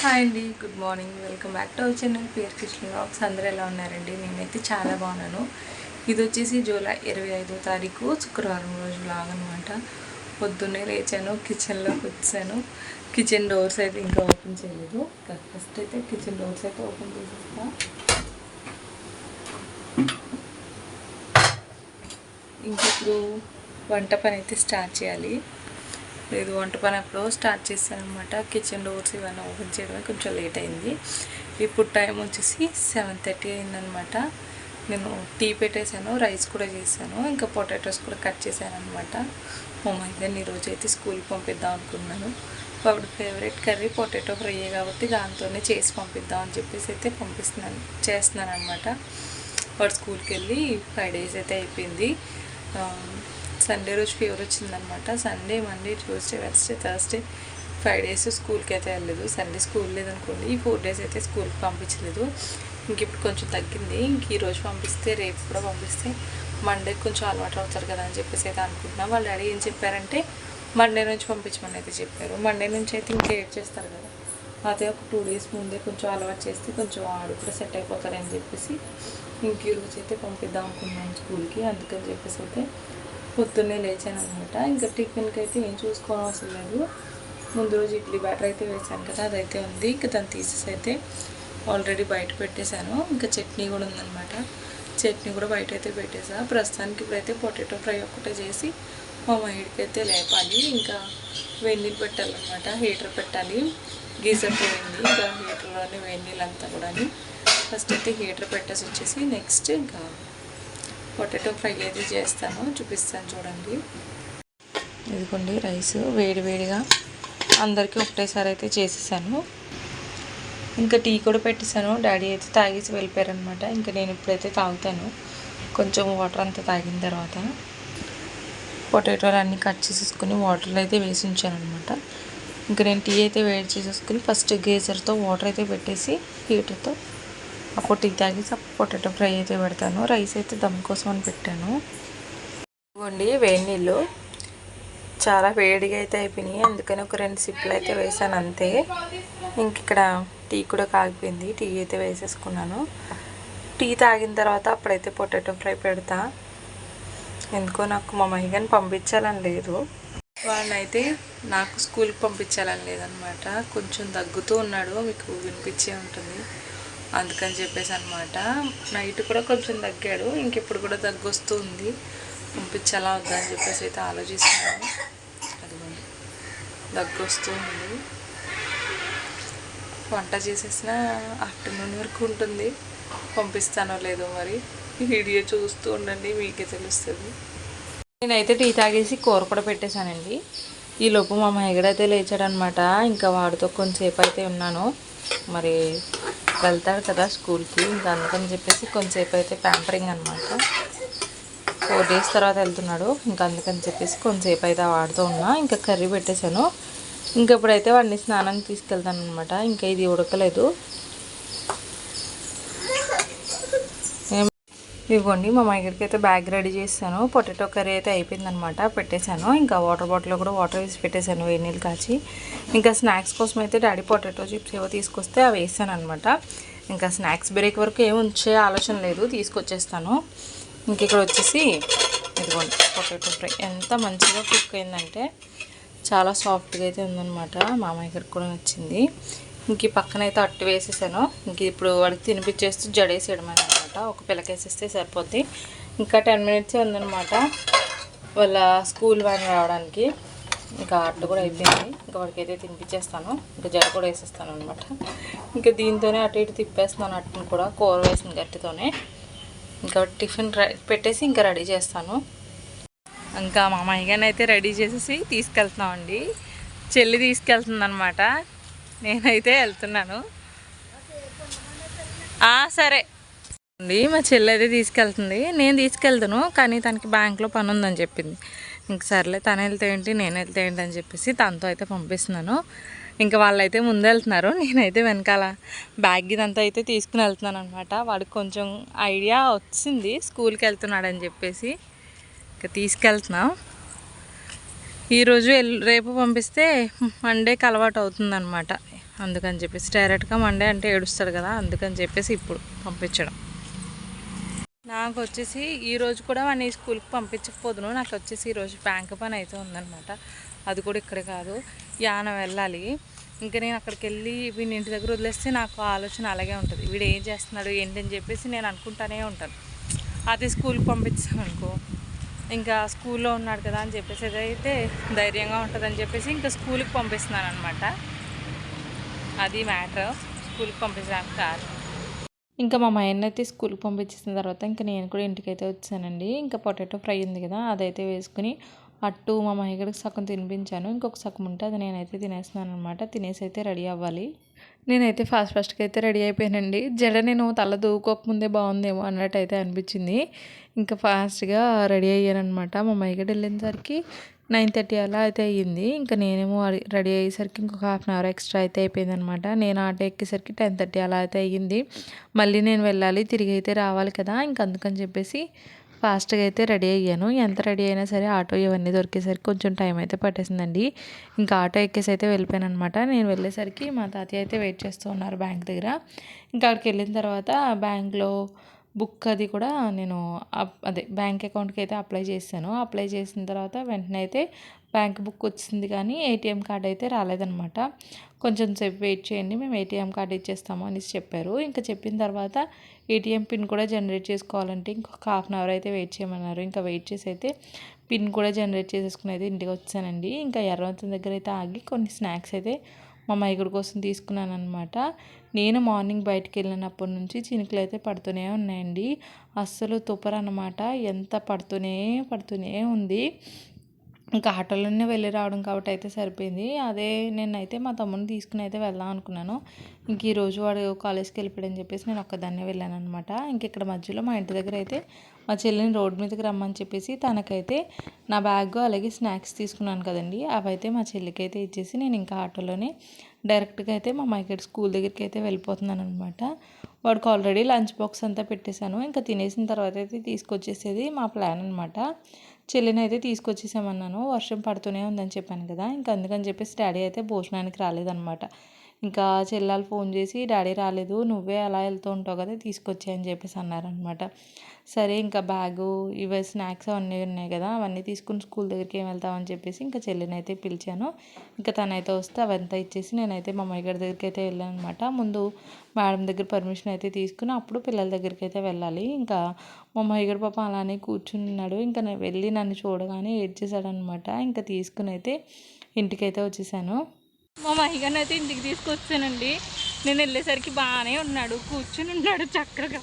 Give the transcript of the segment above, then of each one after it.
Hi అండి good morning. Welcome back to our channel పేరు Krishna blogs అందరూ ఎలా ఉన్నారండి? నేనైతే చాలా బాగున్నాను. ఇది వచ్చేసి జూలై ఇరవై ఐదో తారీఖు శుక్రవారం రోజు బ్లాగ్ అనమాట పొద్దున్నే లేచాను కిచెన్లోకి వచ్చాను. కిచెన్ డోర్స్ అయితే ఇంకా ఓపెన్ చేయలేదు. ఫస్ట్ అయితే కిచెన్ డోర్స్ అయితే ఓపెన్ చేసేస్తా. ఇంక ఇప్పుడు వంట పని అయితే స్టార్ట్ చేయాలి. లేదు వంట పని ఎప్పుడో స్టార్ట్ చేశాను అనమాట కిచెన్ డోర్స్ ఇవన్నీ ఓపెన్ చేయడమే కొంచెం లేట్ అయింది. ఇప్పుడు టైం వచ్చేసి సెవెన్ థర్టీ అయిందనమాట నేను టీ పెట్టేశాను రైస్ కూడా చేశాను ఇంకా పొటాటోస్ కూడా కట్ చేశాను అనమాట మా మధ్యన ఈరోజు అయితే స్కూల్కి పంపిద్దాం అనుకున్నాను. వాడు ఫేవరెట్ కర్రీ పొటాటో ఫ్రై కాబట్టి దాంతోనే చేసి పంపిద్దాం అని చెప్పేసి అయితే పంపిస్తున్నాను చేస్తున్నాను అనమాట వాడు స్కూల్కి వెళ్ళి ఫైవ్ డేస్ అయితే అయిపోయింది. సండే రోజు ఫీవర్ వచ్చిందనమాట. Sunday Monday Tuesday Wednesday Thursday five days స్కూల్కి అయితే వెళ్ళలేదు. సండే స్కూల్ లేదనుకోండి. ఈ ఫోర్ డేస్ అయితే స్కూల్కి పంపించలేదు. ఇంక ఇప్పుడు కొంచెం తగ్గింది. ఇంక ఈ రోజు పంపిస్తే రేపు కూడా పంపిస్తే మండే కొంచెం అలవాటు అవుతారు కదా అని చెప్పేసి అయితే అనుకుంటున్నాం. వాళ్ళు డాడీ ఏం చెప్పారంటే మండే నుంచి పంపించమని అయితే చెప్పారు. మండే నుంచి అయితే ఇంకా ఏడ్ చేస్తారు కదా? అదే ఒక టూ డేస్ ముందే కొంచెం అలవాటు చేస్తే కొంచెం ఆడు కూడా సెట్ అయిపోతారని చెప్పేసి ఇంక ఈ రోజు అయితే పంపిద్దాం అనుకున్నాను స్కూల్కి. అందుకని చెప్పేసి అయితే పొద్దున్నే లేచాను అనమాట ఇంకా టిఫిన్కి అయితే ఏం చూసుకోవడం అవసరం లేదు. ముందు రోజు ఇడ్లీ బ్యాటర్ అయితే వేసాను కదా అదైతే ఉంది. ఇంకా దాన్ని తీసేసి అయితే ఆల్రెడీ బయట పెట్టేశాను. ఇంకా చట్నీ కూడా ఉందన్నమాట. చట్నీ కూడా బయట అయితే పెట్టేసా. ప్రస్తుతానికి ఇప్పుడైతే పొటాటో ఫ్రై ఒక్కటే చేసి మా మైడికి అయితే లేపాలి. ఇంకా వేడి పెట్టాలన్నమాట. హీటర్ పెట్టాలి. గీజర్ పోయింది ఇంకా హీటర్లోనే వేడి నీళ్ళు అంతా కూడా ఫస్ట్ అయితే హీటర్ పెట్టేసి వచ్చేసి నెక్స్ట్ ఇంకా పొటాటో ఫ్రై అయితే చేస్తాను చూపిస్తాను చూడండి. ఇదిగోండి రైస్ వేడివేడిగా అందరికీ ఒకటేసారి అయితే చేసేసాను. ఇంకా టీ కూడా పెట్టేశాను. డాడీ అయితే తాగేసి వెళ్ళిపోయారనమాట ఇంకా నేను ఇప్పుడైతే తాగుతాను. కొంచెం వాటర్ అంతా తాగిన తర్వాత పొటాటోలు అన్నీ కట్ చేసేసుకుని వాటర్లో అయితే వేసి ఉంచాను అనమాట ఇంకా నేను టీ అయితే వేడి చేసేసుకుని ఫస్ట్ గేజర్తో వాటర్ అయితే పెట్టేసి హీటర్తో అప్పుడు టీ తాగేసి అప్పుడు పొటాటో ఫ్రై అయితే పెడతాను. రైస్ అయితే దమ్ కోసం అని పెట్టాను. ఇవ్వండి వేడి నీళ్ళు. చాలా వేడిగా అయితే అయిపోయినాయి. అందుకని ఒక రెండు సిప్పులు అయితే వేసాను అంతే. ఇంక ఇక్కడ టీ కూడా కాగిపోయింది. టీ అయితే వేసేసుకున్నాను. టీ తాగిన తర్వాత అప్పుడైతే పొటాటో ఫ్రై పెడతా. ఎందుకో నాకు మా మహిగని పంపించాలని లేదు. వాడినైతే నాకు స్కూల్కి పంపించాలని లేదనమాట. కొంచెం దగ్గుతూ ఉన్నాడు. మీకు వినిపించే ఉంటుంది. అందుకని చెప్పేసి అనమాట నైట్ కూడా కొంచెం తగ్గాడు ఇంకెప్పుడు కూడా దగ్గు వస్తూ ఉంది పంపించాలా వద్దా అని చెప్పేసి అయితే ఆలోచిస్తున్నాను. అదిగోండి. దగ్గు వస్తూ ఉంది వంట చేసేసిన ఆఫ్టర్నూన్ వరకు ఉంటుంది. పంపిస్తానో లేదో మరి వీడియో చూస్తూ ఉండండి మీకే తెలుస్తుంది. నేనైతే టీ తాగేసి కూర కూడా పెట్టేశానండి. ఈ లోపు మా మహిగడైతే లేచాడనమాట ఇంకా వాడితో కొంచెంసేపు అయితే ఉన్నాను. మరి వెళ్తాడు కదా స్కూల్కి. ఇంకా అందుకని చెప్పేసి కొంచెంసేపు అయితే ప్యాంపరింగ్ అనమాట ఫోర్ డేస్ తర్వాత వెళ్తున్నాడు. ఇంకా అందుకని చెప్పేసి కొంచెంసేపు అయితే వాడుతూ ఉన్నా. ఇంకా కర్రీ పెట్టేశాను. ఇంకా ఇప్పుడైతే వాడిని స్నానానికి తీసుకెళ్తాను అనమాట ఇంకా ఇది ఉడకలేదు. ఇవ్వండి. మా మైగడికి అయితే బ్యాగ్ రెడీ చేశాను. పొటాటో కర్రీ అయితే అయిపోయిందనమాట పెట్టేశాను. ఇంకా వాటర్ బాటిల్లో కూడా వాటర్ వేసి పెట్టేశాను. వేడి నీళ్ళు కాచి. ఇంకా స్నాక్స్ కోసం అయితే డాడీ పొటాటో చిప్స్ ఏవో తీసుకొస్తే అవి వేసాను అనమాట ఇంకా స్నాక్స్ బ్రేక్ వరకు ఏమి ఉంచే ఆలోచన లేదు. తీసుకొచ్చేస్తాను. ఇంక ఇక్కడ వచ్చేసి ఇదిగోండి పొటాటో ఫ్రై. ఎంత మంచిగా కుక్ అయిందంటే చాలా సాఫ్ట్గా అయితే ఉందనమాట మామయ్య గారికి కూడా నచ్చింది. ఇంక పక్కన అయితే అట్టు వేసేసాను. ఇంక ఇప్పుడు వాడికి తినిపించేస్తూ జడేసేయడం అనమాట ఒక పిల్లకేసేస్తే సరిపోద్ది. ఇంకా టెన్ మినిట్స్ ఉందనమాట వాళ్ళ స్కూల్ వ్యాన్ రావడానికి. ఇంకా అట్టు కూడా అయిపోయింది. ఇంకా వాడికి అయితే తినిపించేస్తాను ఇంకా జడ కూడా వేసేస్తాను అనమాట ఇంకా దీంతోనే అటు ఇటు తిప్పేస్తున్నాను. అట్టును కూడా కూర వేసిన గట్టితోనే. ఇంకా టిఫిన్ పెట్టేసి ఇంకా రెడీ చేస్తాను. ఇంకా మా అమ్మాయిగాని అయితే రెడీ చేసేసి తీసుకెళ్తున్నామండి. చెల్లి తీసుకెళ్తుందనమాట నేనైతే వెళ్తున్నాను. సరే. ఉంది. మా చెల్లి అయితే తీసుకెళ్తుంది. నేను తీసుకెళ్తాను కానీ తనకి బ్యాంక్లో పని ఉందని చెప్పింది. ఇంక సర్లే తను వెళ్తే ఏంటి నేను వెళ్తే ఏంటి అని చెప్పేసి తనతో అయితే పంపిస్తున్నాను. ఇంకా వాళ్ళైతే ముందు వెళ్తున్నారు నేనైతే వెనకాల బ్యాగ్ ఇదంతా అయితే తీసుకుని వెళ్తున్నాను అనమాట వాడికి కొంచెం ఐడియా వచ్చింది స్కూల్కి వెళ్తున్నాడని చెప్పేసి ఇంకా తీసుకెళ్తున్నాం. ఈరోజు రేపు పంపిస్తే మండేకి అలవాటు అవుతుందన్నమాట అందుకని చెప్పేసి డైరెక్ట్గా మండే అంటే ఏడుస్తాడు కదా అందుకని చెప్పేసి ఇప్పుడు పంపించడం. నాకు వచ్చేసి ఈరోజు కూడా వాడిని స్కూల్కి పంపించకపోదును. నాకు వచ్చేసి ఈరోజు బ్యాంక్ పని అయితే ఉందనమాట అది కూడా ఇక్కడ కాదు. యానం వెళ్ళాలి. ఇంకా నేను అక్కడికి వెళ్ళి వీడిని ఇంటి దగ్గర వదిలేస్తే నాకు ఆలోచన అలాగే ఉంటుంది. వీడు ఏం చేస్తున్నాడు ఏంటి అని చెప్పేసి నేను అనుకుంటానే ఉంటాను. అది స్కూల్కి పంపించాను అనుకో. ఇంకా స్కూల్లో ఉన్నాడు కదా అని చెప్పేసి అయితే ధైర్యంగా ఉంటుందని చెప్పేసి ఇంకా స్కూల్కి పంపిస్తున్నాను అనమాట అది మ్యాటర్. స్కూల్కి పంపించడానికి కాదు ఇంకా మా మాయన్న అయితే స్కూల్కి పంపించేసిన తర్వాత ఇంకా నేను కూడా ఇంటికైతే వచ్చానండి. ఇంకా పొటాటో ఫ్రై ఉంది కదా అదైతే వేసుకుని అట్టు మా మహిగడికి సగం తినిపించాను. ఇంకొక సగం ఉంటే అది నేనైతే తినేస్తున్నాను అనమాట తినేసి అయితే రెడీ అవ్వాలి. నేనైతే ఫాస్ట్ ఫాస్ట్గా అయితే రెడీ అయిపోయానండి. జడ నేను తల దూకోకముందే బాగుందేమో అన్నట్టు అయితే అనిపించింది. ఇంకా ఫాస్ట్గా రెడీ అయ్యాను అనమాట మా మైగడ్ వెళ్ళేసరికి నైన్ థర్టీ అలా అయితే అయ్యింది. ఇంకా నేనేమో రెడీ అయ్యేసరికి ఇంకొక హాఫ్ అన్ అవర్ ఎక్స్ట్రా అయితే అయిపోయింది అనమాట నేను ఆటో ఎక్కేసరికి టెన్ థర్టీ అలా అయితే అయ్యింది. మళ్ళీ నేను వెళ్ళాలి తిరిగి అయితే రావాలి కదా ఇంక అందుకని చెప్పేసి ఫాస్ట్గా అయితే రెడీ అయ్యాను. ఎంత రెడీ అయినా సరే ఆటో ఇవన్నీ దొరికేసరికి కొంచెం టైం అయితే పట్టేసిందండి. ఇంకా ఆటో ఎక్కేసి అయితే వెళ్ళిపోయాను అనమాట నేను వెళ్ళేసరికి మా తాతయ్య అయితే వెయిట్ చేస్తూ ఉన్నారు బ్యాంక్ దగ్గర. ఇంకా అక్కడికి వెళ్ళిన తర్వాత బ్యాంక్లో బుక్ అది కూడా నేను అదే బ్యాంక్ అకౌంట్కి అయితే అప్లై చేశాను. అప్లై చేసిన తర్వాత వెంటనే అయితే బ్యాంక్ బుక్ వచ్చింది కానీ ఏటీఎం కార్డ్ అయితే రాలేదనమాట కొంచెం సేపు వెయిట్ చేయండి మేము ఏటీఎం కార్డ్ ఇచ్చేస్తాము అనేసి చెప్పారు. ఇంకా చెప్పిన తర్వాత ఏటీఎం పిన్ కూడా జనరేట్ చేసుకోవాలంటే ఇంకొక హాఫ్ అన్ అవర్ అయితే వెయిట్ చేయమన్నారు. ఇంకా వెయిట్ చేసి అయితే పిన్ కూడా జనరేట్ చేసేసుకుని అయితే ఇంటికి వచ్చానండి. ఇంకా ఎర్రవంతం దగ్గర అయితే ఆగి కొన్ని స్నాక్స్ అయితే మా మైగుడి కోసం తీసుకున్నాను అనమాట నేను మార్నింగ్ బయటికి వెళ్ళినప్పటి నుంచి చినుకులు అయితే పడుతూనే ఉన్నాయండి. అస్సలు తుపరనమాట ఎంత పడుతూనే పడుతూనే ఉంది. ఇంకా ఆటోలోనే వెళ్ళి రావడం కాబట్టి అయితే సరిపోయింది. అదే నేనైతే మా తమ్ముని తీసుకుని అయితే వెళ్దాం అనుకున్నాను. ఇంక ఈరోజు వాడు కాలేజ్కి వెళ్ళిపోయాడని చెప్పేసి నేను ఒక్కదాన్నే వెళ్ళాను అనమాట ఇంక ఇక్కడ మధ్యలో మా ఇంటి దగ్గర అయితే మా చెల్లిని రోడ్డు మీదకి రమ్మని చెప్పేసి తనకైతే నా బ్యాగ్ అలాగే స్నాక్స్ తీసుకున్నాను కదండి. అవైతే మా చెల్లికి అయితే ఇచ్చేసి నేను ఇంకా ఆటోలోనే డైరెక్ట్గా అయితే మా మైకెట్ స్కూల్ దగ్గరికి అయితే వెళ్ళిపోతున్నాను అనమాట వాడికి ఆల్రెడీ లంచ్ బాక్స్ అంతా పెట్టేశాను. ఇంకా తినేసిన తర్వాత అయితే తీసుకొచ్చేసేది మా ప్లాన్ అనమాట చెల్లిని అయితే తీసుకొచ్చేసామన్నాను. వర్షం పడుతూనే ఉందని చెప్పాను కదా ఇంకా అందుకని చెప్పేసి డాడీ అయితే భోజనానికి రాలేదనమాట ఇంకా చెల్లెలు ఫోన్ చేసి డాడీ రాలేదు నువ్వే అలా వెళ్తూ ఉంటావు కదా తీసుకొచ్చాయని చెప్పేసి అన్నారనమాట. సరే ఇంకా బ్యాగు ఇవి స్నాక్స్ అవన్నీ ఉన్నాయి కదా అవన్నీ తీసుకుని స్కూల్ దగ్గరికి ఏం వెళ్తామని చెప్పేసి ఇంకా చెల్లిని అయితే పిలిచాను. ఇంకా తనైతే వస్తే అవంతా ఇచ్చేసి నేనైతే మా అమ్మాయి గారి దగ్గరికి అయితే వెళ్ళాను అనమాట ముందు మేడం దగ్గర పర్మిషన్ అయితే తీసుకుని అప్పుడు పిల్లల దగ్గరికి అయితే వెళ్ళాలి. ఇంకా మా అమ్మాయి గారు పాప అలానే కూర్చున్నాడు. ఇంకా నేను వెళ్ళి నన్ను చూడగానే ఏడ్చేసాడనమాట ఇంకా తీసుకుని అయితే ఇంటికైతే వచ్చేసాను. మా మహిగాని అయితే ఇంటికి తీసుకొచ్చానండి. నేను వెళ్ళేసరికి బాగానే ఉన్నాడు కూర్చుని ఉన్నాడు చక్కగా.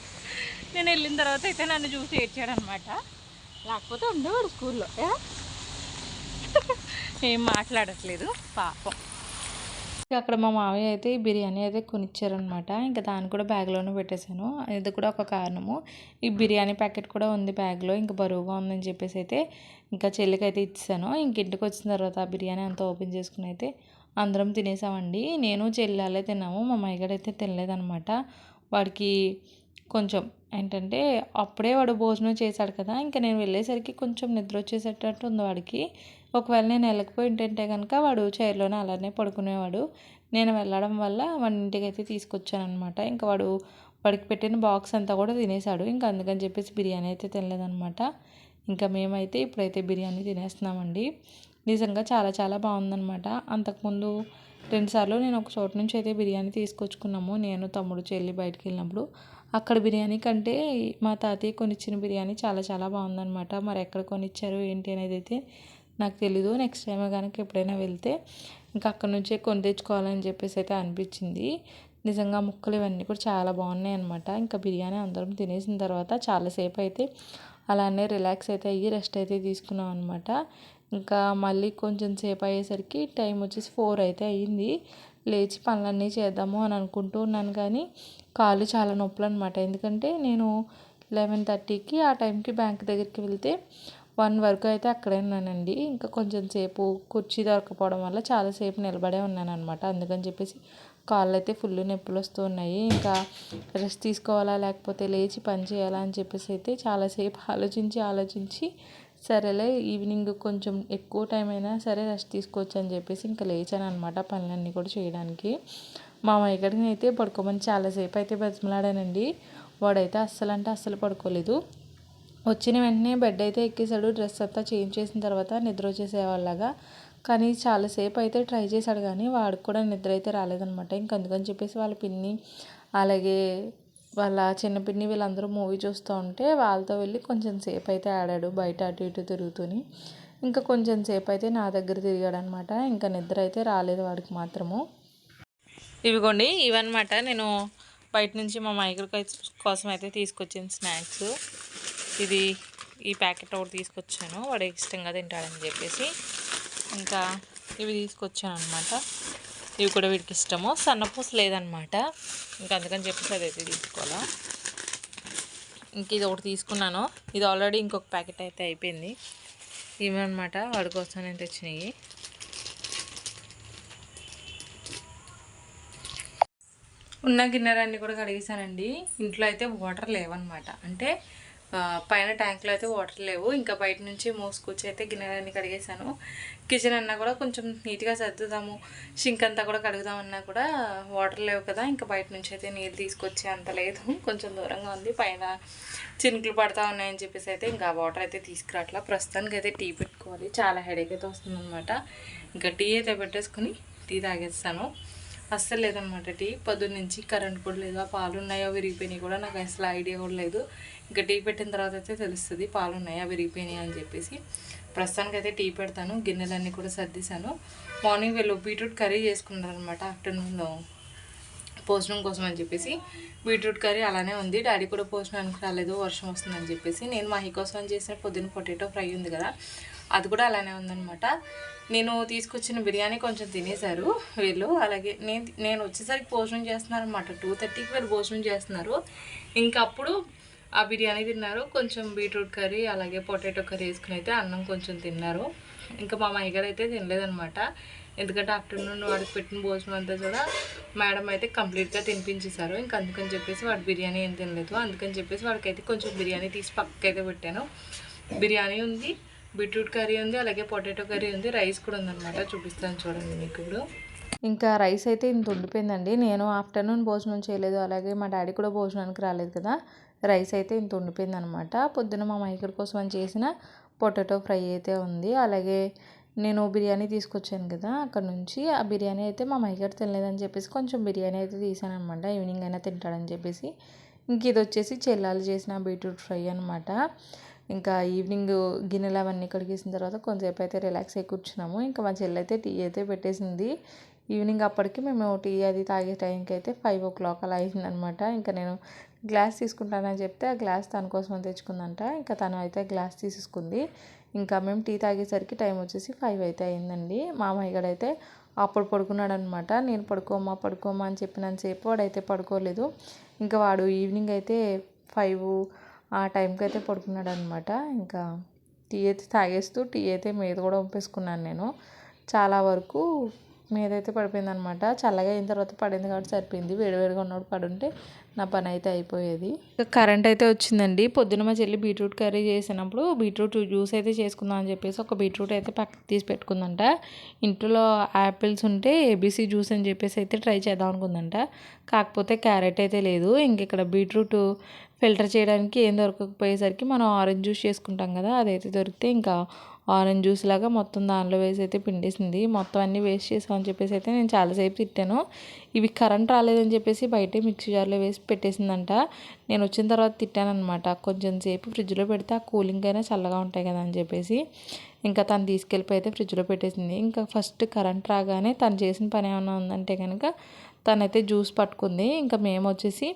నేను వెళ్ళిన తర్వాత అయితే నన్ను చూసి ఏడ్చాడనమాట. లేకపోతే ఉండేవాడు స్కూల్లో ఏం మాట్లాడట్లేదు పాపం. అక్కడ మా మామయ్య అయితే ఈ బిర్యానీ అయితే కొనిచ్చారనమాట ఇంకా దాన్ని కూడా బ్యాగ్లోనే పెట్టేశాను. ఇది కూడా ఒక కారణము. ఈ బిర్యానీ ప్యాకెట్ కూడా ఉంది బ్యాగ్లో. ఇంకా బరువుగా ఉందని చెప్పేసి అయితే ఇంకా చెల్లికి అయితే ఇచ్చాను ఇంక ఇంటికి వచ్చిన తర్వాత ఆ బిర్యానీ అంతా ఓపెన్ చేసుకుని అయితే అందరం తినేసామండి. నేను చెల్లాలే తిన్నాము. మా మైగడ్ అయితే తినలేదనమాట వాడికి కొంచెం ఏంటంటే అప్పుడే వాడు భోజనం చేశాడు కదా. ఇంకా నేను వెళ్ళేసరికి కొంచెం నిద్ర వచ్చేసేటట్టు ఉంది వాడికి. ఒకవేళ నేను వెళ్ళకపోయి ఉంటుంటే కనుక వాడు చైర్లోనే అలానే పడుకునేవాడు. నేను వెళ్ళడం వల్ల వాడి ఇంటికి అయితే తీసుకొచ్చానమాట ఇంకా వాడు వాడికి పెట్టిన బాక్స్ అంతా కూడా తినేశాడు. ఇంకా అందుకని చెప్పేసి బిర్యానీ అయితే తినలేదనమాట ఇంకా మేమైతే ఇప్పుడైతే బిర్యానీ తినేస్తున్నామండి. నిజంగా చాలా చాలా బాగుందనమాట అంతకుముందు రెండుసార్లు నేను ఒక చోట నుంచి అయితే బిర్యానీ తీసుకొచ్చుకున్నాము. నేను తమ్ముడు చెల్లి బయటికి వెళ్ళినప్పుడు. అక్కడ బిర్యానీ కంటే మా తాతయ్య కొనిచ్చిన బిర్యానీ చాలా చాలా బాగుందనమాట మరి ఎక్కడ కొనిచ్చారు ఏంటి అనేది అయితే నాకు తెలీదు. నెక్స్ట్ టైం కనుక ఎప్పుడైనా వెళ్తే ఇంకా అక్కడ నుంచే కొని తెచ్చుకోవాలని చెప్పేసి అయితే అనిపించింది. నిజంగా ముక్కలు ఇవన్నీ కూడా చాలా బాగున్నాయి అనమాట ఇంకా బిర్యానీ అందరం తినేసిన తర్వాత చాలాసేపు అయితే అలానే రిలాక్స్ అయితే అయ్యి రెస్ట్ అయితే తీసుకున్నాం అనమాట ఇంకా మళ్ళీ కొంచెం సేపు అయ్యేసరికి టైం వచ్చేసి ఫోర్ అయితే అయ్యింది. లేచి పనులన్నీ చేద్దాము అని అనుకుంటూ ఉన్నాను కానీ కాళ్ళు చాలా నొప్పులు అనమాట ఎందుకంటే నేను లెవెన్ థర్టీకి ఆ టైంకి బ్యాంక్ దగ్గరికి వెళ్తే వన్ వరకు అయితే అక్కడే ఉన్నానండి. ఇంకా కొంచెం సేపు కుర్చీ దొరకపోవడం వల్ల చాలాసేపు నిలబడే ఉన్నాను అనమాట అందుకని చెప్పేసి కాళ్ళు అయితే ఫుల్ నొప్పులు వస్తూ ఉన్నాయి. ఇంకా రెస్ట్ తీసుకోవాలా లేకపోతే లేచి పని చేయాలా అని చెప్పేసి అయితే చాలాసేపు ఆలోచించి ఆలోచించి సరేలే ఈవినింగ్ కొంచెం ఎక్కువ టైం అయినా సరే రెస్ట్ తీసుకోవచ్చు అని చెప్పేసి ఇంకా లేచాను అనమాట పనులన్నీ కూడా చేయడానికి. మా మైగడిని అయితే పడుకోమని చాలాసేపు అయితే బతిమలాడానండి. వాడైతే అస్సలు అంటే అస్సలు పడుకోలేదు. వచ్చిన వెంటనే బెడ్ అయితే ఎక్కేసాడు డ్రెస్ అంతా చేంజ్ చేసిన తర్వాత నిద్ర వచ్చేసేవాళ్ళగా కానీ చాలాసేపు అయితే ట్రై చేశాడు కానీ వాడికి కూడా నిద్ర అయితే రాలేదనమాట ఇంక అందుకని చెప్పేసి వాళ్ళ పిన్ని అలాగే వాళ్ళ చిన్న పిన్ని వీళ్ళందరూ మూవీ చూస్తూ ఉంటే వాళ్ళతో వెళ్ళి కొంచెం సేపు అయితే ఆడాడు బయట అటు ఇటు తిరుగుతూని. ఇంకా కొంచెం సేపు అయితే నా దగ్గర తిరిగాడు అనమాట ఇంకా నిద్ర అయితే రాలేదు వాడికి మాత్రము. ఇవిగోండి ఇవన్నమాట. నేను బయట నుంచి మా మైగ్ర కోసం అయితే తీసుకొచ్చిన స్నాక్స్ ఇది ఈ ప్యాకెట్ ఒకటి తీసుకొచ్చాను. వాడు ఇష్టంగా తింటాడని చెప్పేసి. ఇంకా ఇవి తీసుకొచ్చాను అనమాట ఇవి కూడా వీడికి ఇష్టము. సన్నపూస లేదనమాట ఇంకా అందుకని చెప్పేసి అదైతే తీసుకోవాలా. ఇంక ఇది ఒకటి తీసుకున్నాను. ఇది ఆల్రెడీ ఇంకొక ప్యాకెట్ అయితే అయిపోయింది. ఇవన్నమాట వాడి కోసం నేను తెచ్చినాయి ఉన్న గిన్నెలన్నీ కూడా కడిగేసానండి ఇంట్లో అయితే వాటర్ లేవన్నమాట. అంటే పైన ట్యాంక్లో అయితే వాటర్ లేవు. ఇంకా బయట నుంచి మోసుకొచ్చి అయితే గిన్నెలన్నీ కడిగేసాను కిచెన్ అన్నా కూడా కొంచెం నీట్గా సర్దుదాము. షింక్ అంతా కూడా కడుగుదామన్నా కూడా వాటర్ లేవు కదా ఇంకా బయట నుంచి అయితే నీరు తీసుకొచ్చే అంత లేదు. కొంచెం దూరంగా ఉంది. పైన చినుకులు పడతా ఉన్నాయని చెప్పేసి అయితే ఇంకా వాటర్ అయితే తీసుకురావట్లా ప్రస్తుతానికి అయితే టీ పెట్టుకోవాలి. చాలా హెడేక్ అయితే వస్తుందన్నమాట. ఇంకా టీ అయితే పెట్టేసుకుని టీ తాగేస్తాను. అస్సలు లేదనమాట టీ. పొద్దున్న నుంచి కరెంట్ కూడా లేదు ఆ పాలు ఉన్నాయో విరిగిపోయినాయి కూడా నాకు అసలు ఐడియా కూడా లేదు. ఇంకా టీ పెట్టిన తర్వాత అయితే తెలుస్తుంది పాలు ఉన్నాయా విరిగిపోయినాయి అని చెప్పేసి. ప్రస్తుతానికి అయితే టీ పెడతాను గిన్నెలన్నీ కూడా సర్దిశాను. మార్నింగ్ వీళ్ళు బీట్రూట్ కర్రీ చేసుకున్నారనమాట ఆఫ్టర్నూన్లో. భోజనం కోసం అని చెప్పేసి. బీట్రూట్ కర్రీ అలానే ఉంది డాడీ కూడా భోజనానికి రాలేదు వర్షం వస్తుందని చెప్పేసి. నేను మహి కోసం చేసిన పొద్దున్న పొటాటో ఫ్రై ఉంది కదా అది కూడా అలానే ఉందనమాట నేను తీసుకొచ్చిన బిర్యానీ కొంచెం తినేశారు వీళ్ళు అలాగే నేను నేను వచ్చేసరికి భోజనం చేస్తున్నారు అనమాట టూ థర్టీకి వీళ్ళు భోజనం చేస్తున్నారు. ఇంకా అప్పుడు ఆ బిర్యానీ తిన్నారు. కొంచెం బీట్రూట్ కర్రీ అలాగే పొటాటో కర్రీ వేసుకుని అయితే అన్నం కొంచెం తిన్నారు. ఇంకా మా మయ్యగారు అయితే తినలేదనమాట ఎందుకంటే ఆఫ్టర్నూన్ వాడికి పెట్టిన భోజనం అంతా కూడా మేడం అయితే కంప్లీట్గా తినిపించేశారు. ఇంకా అందుకని చెప్పేసి వాడు బిర్యానీ ఏం తినలేదు. అందుకని చెప్పేసి వాడికైతే కొంచెం బిర్యానీ తీసి పక్కకైతే పెట్టాను. బిర్యానీ ఉంది బీట్రూట్ కర్రీ ఉంది అలాగే పొటాటో కర్రీ ఉంది రైస్ కూడా ఉందన్నమాట. చూపిస్తాను చూడండి మీకు ఇప్పుడు. ఇంకా రైస్ అయితే ఇంత ఉండిపోయిందండి. నేను ఆఫ్టర్నూన్ భోజనం చేయలేదు. అలాగే మా డాడీ కూడా భోజనానికి రాలేదు కదా. రైస్ అయితే ఇంత ఉండిపోయింది అనమాట పొద్దున మా మైకర్ కోసం అని చేసిన పొటాటో ఫ్రై అయితే ఉంది. అలాగే నేను బిర్యానీ తీసుకొచ్చాను కదా అక్కడ నుంచి. ఆ బిర్యానీ అయితే మా మైకర్ తినలేదని చెప్పేసి కొంచెం బిర్యానీ అయితే తీసాను అనమాట ఈవినింగ్ అయినా తింటాడని చెప్పేసి. ఇంక ఇది వచ్చేసి చెల్లాలు చేసిన బీట్రూట్ ఫ్రై అనమాట. ఇంకా ఈవినింగ్ గిన్నెలు అవన్నీ కడిగేసిన తర్వాత కొంతసేపు అయితే రిలాక్స్ అయి కూర్చున్నాము. ఇంకా మా చెల్లి అయితే టీ అయితే పెట్టేసింది. ఈవినింగ్ అప్పటికి మేము టీ అది తాగే టైంకి అయితే ఫైవ్ ఓ క్లాక్ అలా అయిందనమాట. ఇంకా నేను గ్లాస్ తీసుకుంటానని చెప్తే ఆ గ్లాస్ తన కోసం తెచ్చుకుందంట. ఇంకా తను అయితే గ్లాస్ తీసుకుంది ఇంకా మేము టీ తాగేసరికి టైం వచ్చేసి ఫైవ్ అయితే అయిందండి. మామయ్య గడు అయితే అప్పుడు పడుకున్నాడు అనమాట నేను పడుకోమా పడుకోమా అని చెప్పినంతసేపు వాడైతే పడుకోలేదు. ఇంకా వాడు ఈవినింగ్ అయితే ఫైవ్ ఆ టైంకి అయితే పడుకున్నాడు అనమాట ఇంకా టీ అయితే తాగేస్తూ టీ అయితే మీద కూడా పంపేసుకున్నాను నేను. చాలా వరకు మీదైతే పడిపోయింది అనమాట చల్లగా అయిన తర్వాత పడింది కాబట్టి సరిపోయింది. వేడివేడిగా ఉన్నప్పుడు పడుంటే నా పని అయితే అయిపోయేది కరెంట్ అయితే వచ్చిందండి. పొద్దున మా చెల్లి బీట్రూట్ కర్రీ చేసినప్పుడు బీట్రూట్ జ్యూస్ అయితే చేసుకుందాం అని చెప్పేసి ఒక బీట్రూట్ అయితే పక్కకి తీసి పెట్టుకుందంట. ఇంట్లో యాపిల్స్ ఉంటే ఏబీసీ జ్యూస్ అని చెప్పేసి అయితే ట్రై చేద్దాం అనుకుందంట. కాకపోతే క్యారెట్ అయితే లేదు. ఇంక ఇక్కడ బీట్రూట్ ఫిల్టర్ చేయడానికి ఏం దొరకకపోయేసరికి మనం ఆరెంజ్ జ్యూస్ చేసుకుంటాం కదా అదైతే దొరికితే ఇంకా ఆరెంజ్ జ్యూస్ లాగా మొత్తం దానిలో వేసి అయితే పిండేసింది. మొత్తం అన్నీ వేస్ట్ చేసామని చెప్పేసి అయితే నేను చాలాసేపు తిట్టాను. ఇవి కరెంట్ రాలేదని చెప్పేసి బయటే మిక్సీ జార్లో వేసి పెట్టేసిందంట. నేను వచ్చిన తర్వాత తిట్టాను అనమాట కొంచెం సేపు ఫ్రిడ్జ్లో పెడితే ఆ కూలింగ్ అయినా చల్లగా ఉంటాయి కదా అని చెప్పేసి. ఇంకా తను తీసుకెళ్ళిపోయి అయితే ఫ్రిడ్జ్లో పెట్టేసింది. ఇంకా ఫస్ట్ కరెంట్ రాగానే తను చేసిన పని ఏమైనా ఉందంటే కనుక తనైతే జ్యూస్ పట్టుకుంది. ఇంకా మేము వచ్చేసి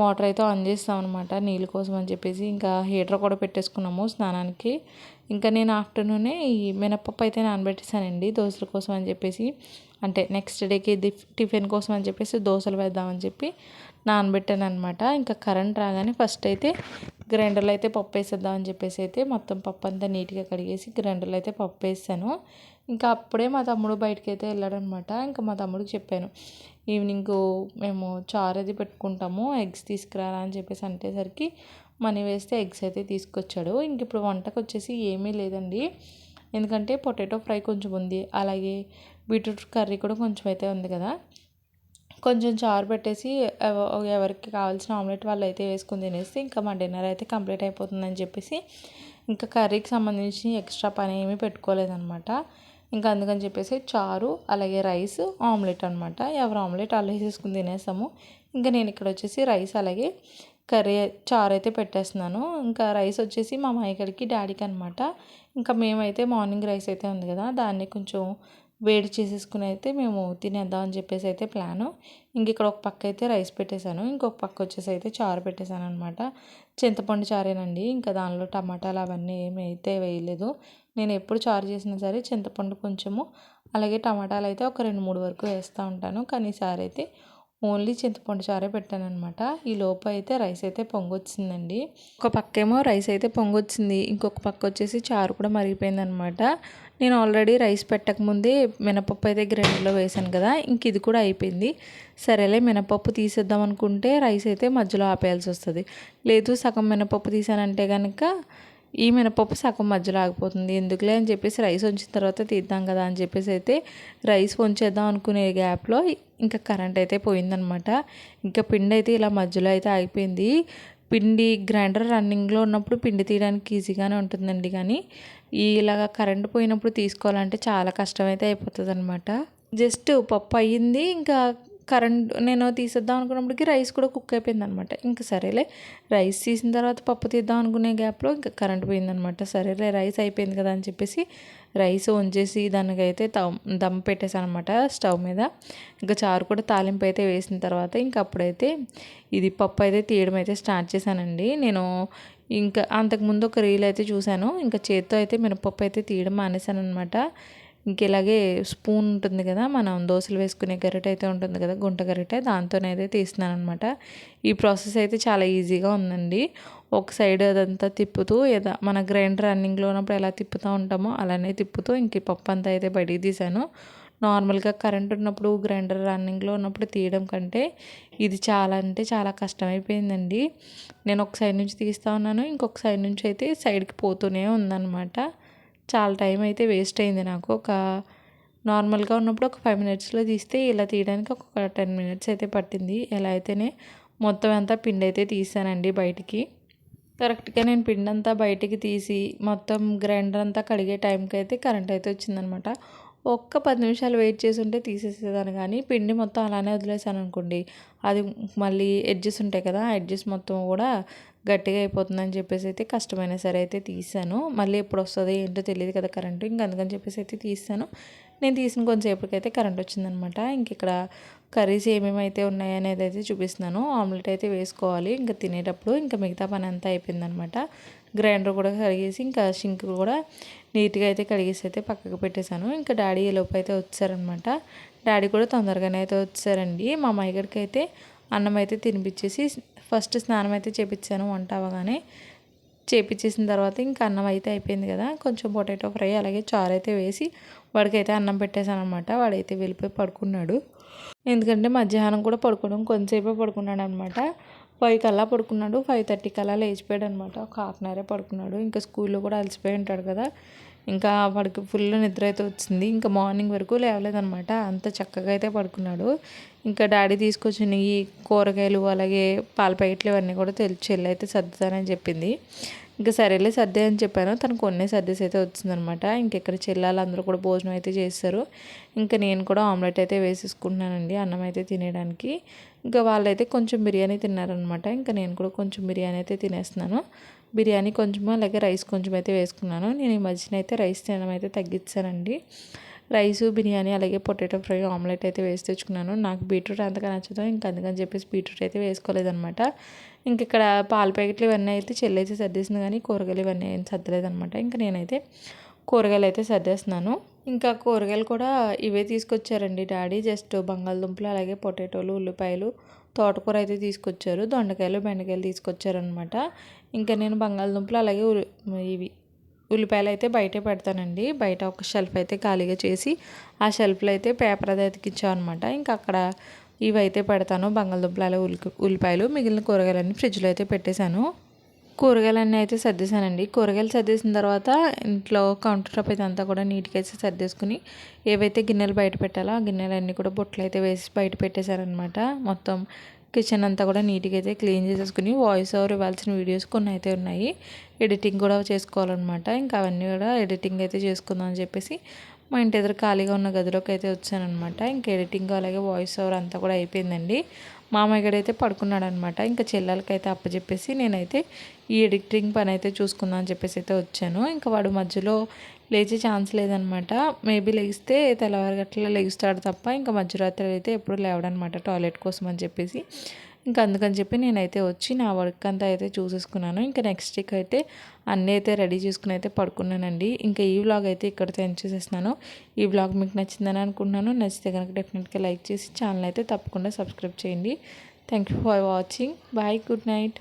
మోటార్ అయితే ఆన్ చేస్తాం అనమాట నీళ్ళ కోసం అని చెప్పేసి. ఇంకా హీటర్ కూడా పెట్టేసుకున్నాము స్నానానికి. ఇంకా నేను ఆఫ్టర్నూనే ఈ మినపప్పు అయితే నానబెట్టేసానండి దోశల కోసం అని చెప్పేసి. అంటే నెక్స్ట్ డేకి టిఫిన్ కోసం అని చెప్పేసి దోశలు వేద్దామని చెప్పి నానబెట్టాను అనమాట ఇంకా కరెంట్ రాగానే ఫస్ట్ అయితే గ్రైండర్లో అయితే పప్పు వేసేద్దామని చెప్పేసి అయితే మొత్తం పప్పు అంతా నీట్గా కడిగేసి గ్రైండర్లో అయితే పప్పు వేసాను. ఇంకా అప్పుడే మా తమ్ముడు బయటకి అయితే వెళ్ళాడనమాట ఇంకా మా తమ్ముడికి చెప్పాను ఈవినింగ్ మేము చారు అది పెట్టుకుంటాము ఎగ్స్ తీసుకురారా అని చెప్పేసి అంటేసరికి మనీ వేస్తే ఎగ్స్ అయితే తీసుకొచ్చాడు. ఇంక ఇప్పుడు వంటకు వచ్చేసి ఏమీ లేదండి. ఎందుకంటే పొటాటో ఫ్రై కొంచెం ఉంది. అలాగే బీట్రూట్ కర్రీ కూడా కొంచెం అయితే ఉంది కదా. కొంచెం చారు పెట్టేసి ఎవ- ఎవరికి కావాల్సిన ఆమ్లెట్ వాళ్ళు అయితే వేసుకుని తినేస్తే ఇంకా మా డిన్నర్ అయితే కంప్లీట్ అయిపోతుందని చెప్పేసి ఇంకా కర్రీకి సంబంధించి ఎక్స్ట్రా పని ఏమీ పెట్టుకోలేదనమాట ఇంకా అందుకని చెప్పేసి చారు అలాగే రైస్ ఆమ్లెట్ అనమాట ఎవరు ఆమ్లెట్ అలా వేసేసుకుని తినేసాము ఇంకా నేను ఇక్కడ వచ్చేసి రైస్ అలాగే కర్రీ చారు అయితే పెట్టేస్తున్నాను. ఇంకా రైస్ వచ్చేసి మా మాయగడికి డాడీకి అనమాట ఇంకా మేమైతే మార్నింగ్ రైస్ అయితే ఉంది కదా దాన్ని కొంచెం వేడి చేసేసుకుని అయితే మేము తినేద్దాం అని చెప్పేసి అయితే ప్లాను ఇంక ఇక్కడ ఒక పక్క అయితే రైస్ పెట్టేశాను. ఇంకొక పక్క వచ్చేసి అయితే చారు పెట్టేశాను అనమాట చింతపండు చారేనండి. ఇంకా దానిలో టమాటాలు అవన్నీ ఏమి అయితే వేయలేదు. నేను ఎప్పుడు చారు చేసినా సరే చింతపండు కొంచెము అలాగే టమాటాలు అయితే ఒక రెండు మూడు వరకు వేస్తూ ఉంటాను. కానీ ఈసారి అయితే ఓన్లీ చింతపండు చారే పెట్టాను అనమాట ఈ లోపు అయితే రైస్ అయితే పొంగొచ్చిందండి. ఒక పక్కేమో రైస్ అయితే పొంగొచ్చింది. ఇంకొక పక్క వచ్చేసి చారు కూడా మరిగిపోయింది అనమాట నేను ఆల్రెడీ రైస్ పెట్టకముందే మినపప్పు అయితే గ్రైండర్లో వేసాను కదా ఇంక ఇది కూడా అయిపోయింది. సరేలే మినపప్పు తీసేద్దాం అనుకుంటే రైస్ అయితే మధ్యలో ఆపేయాల్సి వస్తుంది. లేదు సగం మినపప్పు తీసానంటే కనుక ఈ మినపప్పు సగం మధ్యలో ఆగిపోతుంది. ఎందుకులే అని చెప్పేసి రైస్ ఉంచిన తర్వాత తీద్దాం కదా అని చెప్పేసి అయితే రైస్ వంచేద్దాం అనుకునే గ్యాప్లో ఇంకా కరెంట్ అయితే పోయిందనమాట. ఇంకా పిండి అయితే ఇలా మధ్యలో అయితే ఆగిపోయింది. పిండి గ్రైండర్ రన్నింగ్లో ఉన్నప్పుడు పిండి తీయడానికి ఈజీగానే ఉంటుందండి కానీ ఇలాగ కరెంట్ పోయినప్పుడు తీసుకోవాలంటే చాలా కష్టమైతే అయిపోతుంది అనమాట జస్ట్ పప్పు అయ్యింది ఇంకా కరెంట్ నేను తీసేద్దాం అనుకున్నప్పటికి రైస్ కూడా కుక్ అయిపోయింది అనమాట ఇంకా సరేలే రైస్ తీసిన తర్వాత పప్పు తీద్దాం అనుకునే గ్యాప్లో ఇంకా కరెంట్ పోయిందనమాట. సరేలే రైస్ అయిపోయింది కదా అని చెప్పేసి రైస్ వంచేసి దానికైతే దమ్ దమ్ పెట్టేశాను అనమాట స్టవ్ మీద. ఇంకా చారు కూడా తాలింపు అయితే వేసిన తర్వాత ఇంకా అప్పుడైతే ఇది పప్పు అయితే తీయడం అయితే స్టార్ట్ చేశానండి. నేను ఇంకా అంతకుముందు ఒక రీల్ అయితే చూశాను. ఇంకా చేత్తో అయితే మినపప్పు అయితే తీయడం మానేశాను అనమాట ఇంక ఇలాగే స్పూన్ ఉంటుంది కదా మనం దోశలు వేసుకునే గరిటె అయితే ఉంటుంది కదా గుంట గరిటె దాంతోనైతే తీస్తున్నాను అనమాట ఈ ప్రాసెస్ అయితే చాలా ఈజీగా ఉందండి. ఒక సైడ్ అదంతా తిప్పుతూ ఏదో మన గ్రైండర్ రన్నింగ్లో ఉన్నప్పుడు ఎలా తిప్పుతూ ఉంటామో అలానే తిప్పుతూ ఇంక పప్పు అంతా అయితే బయటికి తీసాను నార్మల్గా కరెంట్ ఉన్నప్పుడు గ్రైండర్ రన్నింగ్లో ఉన్నప్పుడు తీయడం కంటే ఇది చాలా అంటే చాలా కష్టమైపోయిందండి. నేను ఒక సైడ్ నుంచి తీస్తూ ఉన్నాను ఇంకొక సైడ్ నుంచి అయితే సైడ్కి పోతూనే ఉందన్నమాట. చాలా టైం అయితే వేస్ట్ అయింది నాకు. ఒక నార్మల్గా ఉన్నప్పుడు ఒక ఫైవ్ మినిట్స్లో తీస్తే ఇలా తీయడానికి ఒక టెన్ మినిట్స్ అయితే పట్టింది. ఎలా అయితేనే మొత్తం అంతా పిండి అయితే తీసానండి బయటికి. కరెక్ట్గా నేను పిండి అంతా బయటికి తీసి మొత్తం గ్రైండర్ అంతా కడిగే టైంకి అయితే కరెంట్ అయితే వచ్చిందనమాట. ఒక్క పది నిమిషాలు వెయిట్ చేసి ఉంటే తీసేసేదాన్ని కానీ పిండి మొత్తం అలానే వదిలేసాను అనుకోండి. అది మళ్ళీ ఎడ్జెస్ ఉంటాయి కదా ఎడ్జెస్ మొత్తం కూడా గట్టిగా అయిపోతుందని చెప్పేసి అయితే కష్టమైన సరే అయితే తీసాను మళ్ళీ ఎప్పుడు వస్తుంది ఏంటో తెలియదు కదా కరెంటు. ఇంక అందుకని చెప్పేసి అయితే తీసాను నేను తీసిన కొంచెంసేపటికైతే కరెంట్ వచ్చిందనమాట. ఇంక ఇక్కడ కర్రీస్ ఏమేమి అయితే ఉన్నాయనేది అయితే చూపిస్తున్నాను. ఆమ్లెట్ అయితే వేసుకోవాలి. ఇంకా తినేటప్పుడు ఇంకా మిగతా పని అంతా అయిపోయిందనమాట. గ్రైండర్ కూడా కడిగేసి ఇంకా షింక్ కూడా నీట్గా అయితే కడిగేసి అయితే పక్కకు పెట్టేశాను. ఇంకా డాడీ లోపు అయితే వచ్చారనమాట. డాడీ కూడా తొందరగానే అయితే వచ్చారండి. మా మైగడికి అయితే అన్నం అయితే తినిపించేసి ఫస్ట్ స్నానం అయితే చేపించాను వంట అవగానే చేపించేసిన తర్వాత ఇంకా అన్నం అయితే అయిపోయింది కదా కొంచెం పొటాటో ఫ్రై అలాగే చారు అయితే వేసి వాడికైతే అన్నం పెట్టేశాను అనమాట వాడైతే వెళ్ళిపోయి పడుకున్నాడు. ఎందుకంటే మధ్యాహ్నం కూడా పడుకోవడం కొంతసేపే పడుకున్నాడు అనమాట ఫైవ్ కల్లా పడుకున్నాడు ఫైవ్ థర్టీ కల్లా లేచిపోయాడు అనమాట ఒక హాఫ్ అన్ అవరే పడుకున్నాడు. ఇంకా స్కూల్లో కూడా అలసిపోయి ఉంటాడు కదా ఇంకా వాడికి ఫుల్ నిద్ర అయితే వచ్చింది. ఇంకా మార్నింగ్ వరకు లేవలేదనమాట అంత చక్కగా అయితే పడుకున్నాడు. ఇంకా డాడీ తీసుకొచ్చిన ఈ కూరగాయలు అలాగే పాల ప్యాకెట్లు ఇవన్నీ కూడా తెలి చెల్లి అయితే సర్దుతానని చెప్పింది. ఇంకా సరేలే సర్దే అని చెప్పాను. తను కొన్నే సర్దేసి అయితే వచ్చిందనమాట. ఇంకెక్కడ చెల్లాలు అందరూ కూడా భోజనం అయితే చేస్తారు. ఇంకా నేను కూడా ఆమ్లెట్ అయితే వేసేసుకుంటున్నానండి అన్నం అయితే తినేయడానికి. ఇంకా వాళ్ళైతే కొంచెం బిర్యానీ తిన్నారనమాట. ఇంకా నేను కూడా కొంచెం బిర్యానీ అయితే తినేస్తున్నాను. బిర్యానీ కొంచెము అలాగే రైస్ కొంచెం అయితే వేసుకున్నాను. నేను ఈ మధ్యన అయితే రైస్ తినడం అయితే తగ్గించానండి. రైస్ బిర్యానీ అలాగే పొటాటో ఫ్రై ఆమ్లెట్ అయితే వేసి తెచ్చుకున్నాను. నాకు బీట్రూట్ అంతగా నచ్చదు. ఇంకా అందుకని చెప్పేసి బీట్రూట్ అయితే వేసుకోలేదనమాట ఇంక ఇక్కడ పాల ప్యాకెట్లు ఇవన్నీ అయితే చెల్లి అయితే సర్దేసింది కానీ కూరగాయలు ఇవన్నీ ఏం సర్దలేదనమాట ఇంకా నేనైతే కూరగాయలు అయితే సర్దేస్తున్నాను. ఇంకా కూరగాయలు కూడా ఇవే తీసుకొచ్చారండి డాడీ. జస్ట్ బంగాళదుంపలు అలాగే పొటాటోలు ఉల్లిపాయలు తోటకూర అయితే తీసుకొచ్చారు. దొండకాయలు బెండకాయలు తీసుకొచ్చారనమాట ఇంకా నేను బంగాళదుంపలు అలాగే ఇవి ఉల్లిపాయలు అయితే బయటే పెడతానండి. బయట ఒక షెల్ఫ్ అయితే ఖాళీగా చేసి ఆ షెల్ఫ్లో అయితే పేపర్ అది అతికించాం అనమాట ఇంకా అక్కడ ఇవైతే పెడతాను. బంగాళదుంపలు అలా ఉల్లి ఉల్లిపాయలు మిగిలిన కూరగాయలన్నీ ఫ్రిడ్జ్లో అయితే పెట్టేశాను. కూరగాయలన్నీ అయితే సర్దేశానండి. కూరగాయలు సర్దేసిన తర్వాత ఇంట్లో కౌంటర్ టాప్ అయితే అంతా కూడా నీట్గా అయితే సర్దేసుకుని ఏవైతే గిన్నెలు బయట పెట్టాలో ఆ గిన్నెలన్నీ కూడా బొట్లు అయితే వేసి బయట పెట్టేశారనమాట మొత్తం కిచెన్ అంతా కూడా నీట్గా అయితే క్లీన్ చేసేసుకుని వాయిస్ ఓవర్ ఇవ్వాల్సిన వీడియోస్ కొన్ని అయితే ఉన్నాయి. ఎడిటింగ్ కూడా చేసుకోవాలన్నమాట. ఇంకా అవన్నీ కూడా ఎడిటింగ్ అయితే చేసుకుందాం అని చెప్పేసి మా ఇంటి ఎదురు ఖాళీగా ఉన్న గదిలోకి అయితే వచ్చానమాట ఇంకా ఎడిటింగ్ అలాగే వాయిస్ ఓవర్ అంతా కూడా అయిపోయిందండి. మామయ్య గడైతే పడుకున్నాడు అనమాట ఇంకా చెల్లెలకైతే అయితే అప్పచెప్పేసి నేనైతే ఈ ఎడిటింగ్ పని అయితే చూసుకుందాం అని చెప్పేసి అయితే వచ్చాను. ఇంకా వాడు మధ్యలో లేచే ఛాన్స్ లేదనమాట. మేబీ లెగిస్తే తెల్లవారు గట్ల లెగిస్తాడు తప్ప ఇంకా మధ్యరాత్రి అయితే ఎప్పుడు లేవడనమాట టాయిలెట్ కోసం అని చెప్పేసి. ఇంకా అందుకని చెప్పి నేనైతే వచ్చి నా వర్క్ అంతా అయితే చూసేసుకున్నాను. ఇంకా నెక్స్ట్ వీక్ అయితే అన్నీ అయితే రెడీ చేసుకుని అయితే పడుకున్నానండి. ఇంకా ఈ వ్లాగ్ అయితే ఇక్కడితో ఎండ్ చేసేస్తున్నాను. ఈ వ్లాగ్ మీకు నచ్చిందని అనుకుంటున్నాను. నచ్చితే కనుక డెఫినెట్గా లైక్ చేసి ఛానల్ అయితే తప్పకుండా సబ్స్క్రైబ్ చేయండి. Thank you for watching bye good night